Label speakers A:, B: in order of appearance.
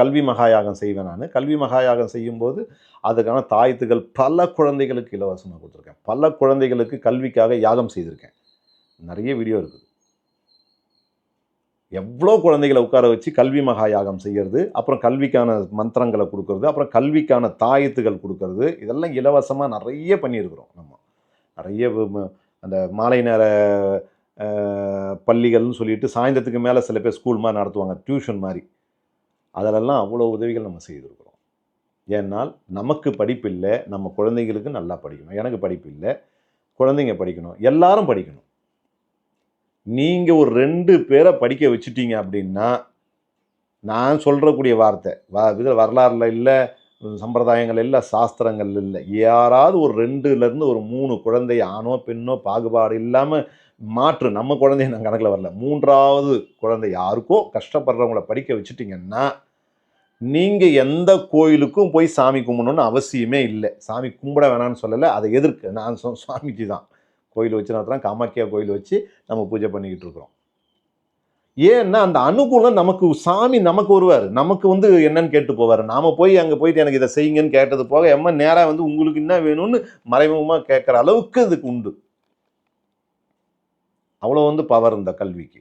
A: கல்வி மகாயாகம் செய்வேன் நான். கல்வி மகாயாகம் செய்யும்போது அதுக்கான தாயத்துகள் பல குழந்தைகளுக்கு இலவசமாக கொடுத்துருக்கேன். பல குழந்தைகளுக்கு கல்விக்காக யாகம் செய்திருக்கேன். நிறைய வீடியோ இருக்குது. எவ்வளோ குழந்தைகளை உட்கார வச்சு கல்வி மகா யாகம் செய்கிறது அப்புறம் கல்விக்கான மந்திரங்களை கொடுக்கறது அப்புறம் கல்விக்கான தாயத்துகள் கொடுக்கறது இதெல்லாம் இலவசமாக நிறைய பண்ணியிருக்கிறோம் நம்ம. நிறைய அந்த மாலை நேர பள்ளிகள்னு சொல்லிட்டு சாயந்தரத்துக்கு மேலே சில பேர் ஸ்கூல் மாதிரி நடத்துவாங்க டியூஷன் மாதிரி. அதிலெல்லாம் அவ்வளோ உதவிகள் நம்ம செய்திருக்கிறோம். ஏன்னால் நமக்கு படிப்பு இல்லை நம்ம குழந்தைங்களுக்கு நல்லா படிக்கணும். எனக்கு படிப்பு இல்லை குழந்தைங்க படிக்கணும் எல்லாரும் படிக்கணும். நீங்கள் ஒரு ரெண்டு பேரை படிக்க வச்சுட்டீங்க அப்படின்னா நான் சொல்கிறக்கூடிய வார்த்தை வ இதில் வரலாறுல இல்லை சம்பிரதாயங்கள் இல்லை சாஸ்திரங்கள் இல்லை யாராவது ஒரு ரெண்டுலேருந்து ஒரு மூணு குழந்தை ஆணோ பெண்ணோ பாகுபாடு இல்லாமல் மாற்று நம்ம குழந்தைய நான் கணக்கில் வரல. மூன்றாவது குழந்தை யாருக்கோ கஷ்டப்படுறவங்கள படிக்க வச்சுட்டிங்கன்னா நீங்கள் எந்த கோயிலுக்கும் போய் சாமி கும்பிடணும்னு அவசியமே இல்லை. சாமி கும்பிட வேணாம்னு சொல்லலை அதை எதிர்க்க. நான் சொ சுவாமிஜி தான். கோயில் வச்சு நடத்துகிறோம் காமாக்கியா கோயில் வச்சு நம்ம பூஜை பண்ணிக்கிட்டு இருக்கிறோம். ஏன்னா அந்த அனுகூலம் நமக்கு சாமி நமக்கு வருவார். நமக்கு வந்து என்னன்னு கேட்டு போவார். நாம் போய் அங்கே போயிட்டு எனக்கு இதை செய்யுங்கன்னு கேட்டது போக எம்ம நேராக வந்து உங்களுக்கு என்ன வேணும்னு மறைமுகமாக கேட்குற அளவுக்கு இதுக்கு உண்டு. அவ்வளோ வந்து பவர் இந்த கல்விக்கு.